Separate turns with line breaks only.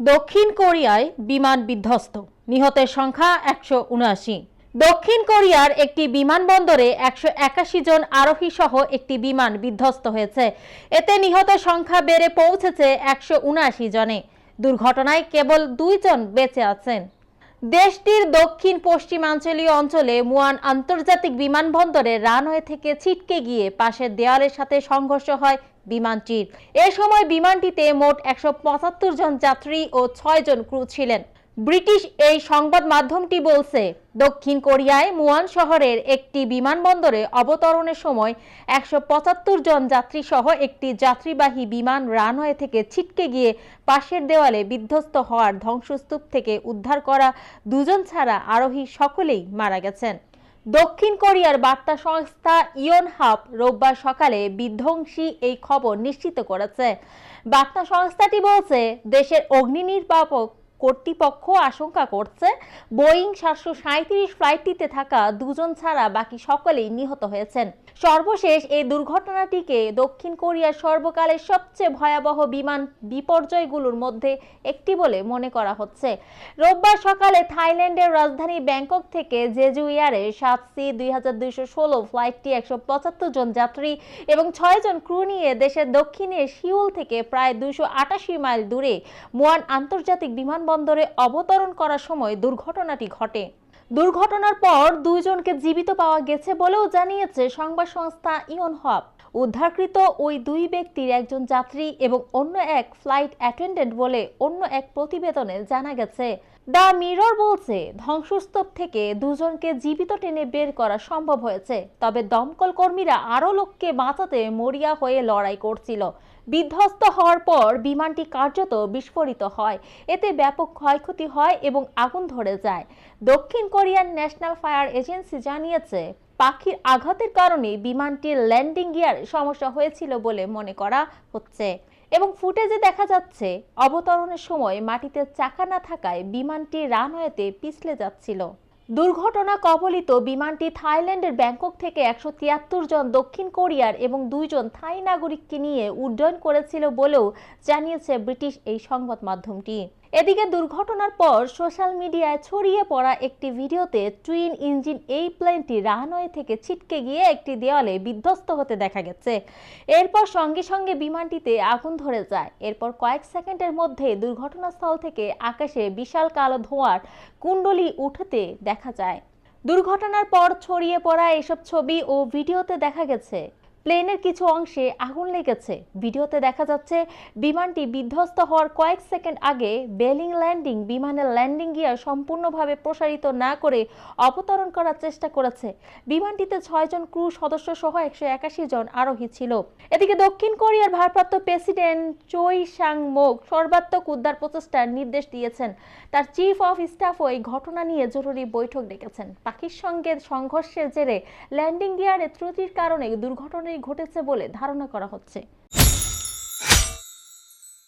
দক্ষিণ কোরিয়ায় বিমান বিধ্বস্ত। নিহতের সংখ্যা একশো উনআশি। দক্ষিণ কোরিয়ার একটি বিমানবন্দরে একশো একাশি জন আরোহী সহ একটি বিমান বিধ্বস্ত হয়েছে। এতে নিহতের সংখ্যা বেড়ে পৌঁছেছে একশো উনআশি জনে। দুর্ঘটনায় কেবল দুইজন বেঁচে আছেন। দেশটির দক্ষিণ পশ্চিমাঞ্চলীয় অঞ্চলে মুয়ান আন্তর্জাতিক বিমানবন্দরে রানওয়ে থেকে ছিটকে গিয়ে পাশের দেওয়ালের সাথে সংঘর্ষ হয় বিমানটির। এ সময় বিমানটিতে মোট একশো পঁচাত্তর জন যাত্রী ও ছয় জন ক্রু ছিলেন। ব্রিটিশ এই সংবাদ মাধ্যমটি বলছে, দক্ষিণ কোরিয়ায় মুয়ান শহরের একটি বিমানবন্দরে অবতরণের সময় একশো পঁচাত্তর জন যাত্রী সহ একটি যাত্রীবাহী বিমান রানওয়ে থেকে ছিটকে গিয়ে পাশের দেওয়ালে বিধ্বস্ত হওয়ার ধ্বংসস্তূপ থেকে উদ্ধার করা দুজন ছাড়া আরোহী সকলেই মারা গেছেন। দক্ষিণ কোরিয়ার বার্তা সংস্থা ইয়নহাপ রোববার সকালে বিধ্বংসী এই খবর নিশ্চিত করেছে। বার্তা সংস্থাটি বলছে, দেশের অগ্নি নির্বাপক কর্তৃপক্ষ আশঙ্কা করছে, বোয়িং সাতশো সাঁত্রিশ ফ্লাইটটিতে থাকা দুজন ছাড়া বাকি সকলেই নিহত হয়েছেন। সর্বশেষ এই দুর্ঘটনাটিকে দক্ষিণ কোরিয়ার সর্বকালের সবচেয়ে ভয়াবহ বিমান বিপর্যয়গুলোর মধ্যে একটি বলে মনে করা হচ্ছে। রোববার সকালে থাইল্যান্ডের রাজধানী ব্যাংকক থেকে জেজু এয়ারে সাত সি দুই হাজার দুইশো ষোলো ফ্লাইটটি একশো পঁচাত্তর জন যাত্রী এবং ছয় জন ক্রু নিয়ে দেশের দক্ষিণে সিউল থেকে প্রায় দুইশো আটাশি মাইল দূরে মুয়ান আন্তর্জাতিক বিমানবন্দরে অবতরণ করার সময় দুর্ঘটনাটি ঘটে। দুর্ঘটনার পর দুইজনকে জীবিত পাওয়া গেছে বলেও জানিয়েছে সংবাদ সংস্থা ইয়নহপ উদ্ধারকৃত ওই দুই ব্যক্তির একজন যাত্রী এবং অন্য এক ফ্লাইট অ্যাটেন্ডেন্ট বলে অন্য এক প্রতিবেদনে জানা গেছে। দ্য মিরর বলছে, ধ্বংসস্তূপ থেকে দুজনকে জীবিত টেনে বের করা সম্ভব হয়েছে, তবে দমকল কর্মীরা আরও লোককে বাঁচাতে মরিয়া হয়ে লড়াই করছিল। বিধ্বস্ত হওয়ার পর বিমানটি কার্যত বিস্ফোরিত হয়। এতে ব্যাপক ক্ষয়ক্ষতি হয় এবং আগুন ধরে যায়। দক্ষিণ কোরিয়ান ন্যাশনাল ফায়ার এজেন্সি জানিয়েছে পাখির আঘাতের কারণে বিমানটির ল্যান্ডিং গিয়ার সমস্যা হয়েছিল বলে মনে করা হচ্ছে। এবং ফুটেজে দেখা যাচ্ছে, অবতরণের সময় মাটিতে চাকা না থাকায় বিমানটি রানওয়েতে পিছলে যাচ্ছিল। দুর্ঘটনা কবলিত বিমানটি থাইল্যান্ডের ব্যাংকক থেকে একশো তিয়াত্তর জন দক্ষিণ কোরিয়ার এবং দুইজন থাই নাগরিককে নিয়ে উড্ডয়ন করেছিল বলেও জানিয়েছে ব্রিটিশ এই সংবাদ মাধ্যমটি। এদিকে দুর্ঘটনার পর সোশ্যাল মিডিয়ায় ছড়িয়ে পড়া একটি ভিডিওতে টুইন ইঞ্জিন এই প্লেনটি রানওয়ে থেকে ছিটকে গিয়ে একটি দেওয়ালে বিধ্বস্ত হতে দেখা গেছে। এরপর সঙ্গে সঙ্গে বিমানটিতে আগুন ধরে যায়। এরপর কয়েক সেকেন্ডের মধ্যে দুর্ঘটনাস্থল থেকে আকাশে বিশাল কালো ধোঁয়ার কুণ্ডলি উঠতে দেখা যায়। দুর্ঘটনার পর ছড়িয়ে পড়া এসব ছবি ও ভিডিওতে দেখা গেছে প্লেনের কিছু অংশে আগুন লেগেছে। ভিডিওতে দেখা যাচ্ছে, বিমানটি বিধ্বস্ত হওয়ার কয়েক সেকেন্ড আগে বেলিং ল্যান্ডিং, বিমানের ল্যান্ডিং গিয়ার সম্পূর্ণভাবে প্রসারিত না করে অবতরণ করার চেষ্টা করেছে। বিমানটিতে ছয়জন ক্রু সদস্য সহ একশো একাশি জন আরোহী ছিল। এদিকে দক্ষিণ কোরিয়ার ভারপ্রাপ্ত প্রেসিডেন্ট চৈ সাং মোক সর্বাত্মক উদ্ধার প্রচেষ্টার নির্দেশ দিয়েছেন। তার চিফ অফ স্টাফও এই ঘটনা নিয়ে জরুরি বৈঠক ডেকেছেন। পাখির সঙ্গে সংঘর্ষের জেরে ল্যান্ডিং গিয়ারে ত্রুটির কারণে ঘটেছে বলে ধারণা করা হচ্ছে।